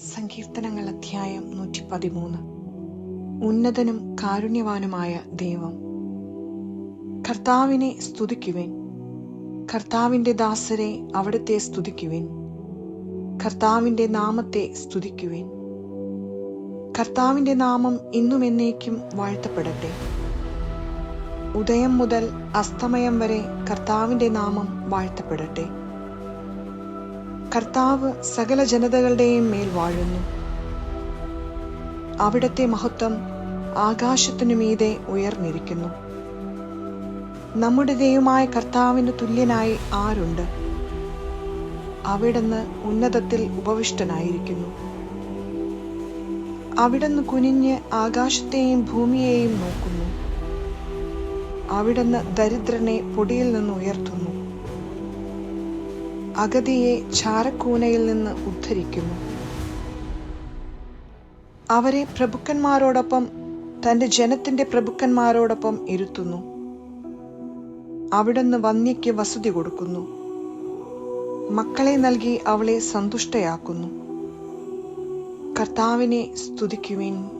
സങ്കീർത്തനങ്ങൾ അധ്യായം നൂറ്റി പതിമൂന്ന് ഉന്നതനും കാരുണ്യവാനുമായ ദൈവം. കർത്താവിനെ സ്തുതിക്കുവിൻ. കർത്താവിന്റെ ദാസരെ അവിടുത്തെ സ്തുതിക്കുവിൻ. കർത്താവിന്റെ നാമത്തെ സ്തുതിക്കുവിൻ. കർത്താവിന്റെ നാമം ഇന്നും എന്നേക്കും വാഴ്ത്തപ്പെടട്ടെ. ഉദയം മുതൽ അസ്തമയം വരെ കർത്താവിന്റെ നാമം വാഴ്ത്തപ്പെടട്ടെ. കർത്താവ് സകല ജനതകളുടെയും മേൽ വാഴുന്നു. അവിടത്തെ മഹത്വം ആകാശത്തിനു മീതെ ഉയർന്നിരിക്കുന്നു. നമ്മുടെ ദൈവമായ കർത്താവിന് തുല്യനായി ആരുണ്ട്? അവിടുന്ന് ഉന്നതത്തിൽ ഉപവിഷ്ടനായിരിക്കുന്നു. അവിടുന്ന് കുനിഞ്ഞ് ആകാശത്തെയും ഭൂമിയെയും നോക്കുന്നു. അവിടുന്ന് ദരിദ്രനെ പൊടിയിൽ നിന്ന് ഉയർത്തുന്നു. അഗതിയെ ചാരക്കൂനയിൽ നിന്ന് ഉദ്ധരിക്കുന്നു. അവരെ പ്രഭുക്കന്മാരോടൊപ്പം തന്റെ ജനത്തിന്റെ പ്രഭുക്കന്മാരോടൊപ്പം ഇരുത്തുന്നു. അവിടുന്ന് വന്യയ്ക്ക് വസതി കൊടുക്കുന്നു. മക്കളെ നൽകി അവളെ സന്തുഷ്ടയാക്കുന്നു. കർത്താവിനെ സ്തുതിക്കുവിൻ.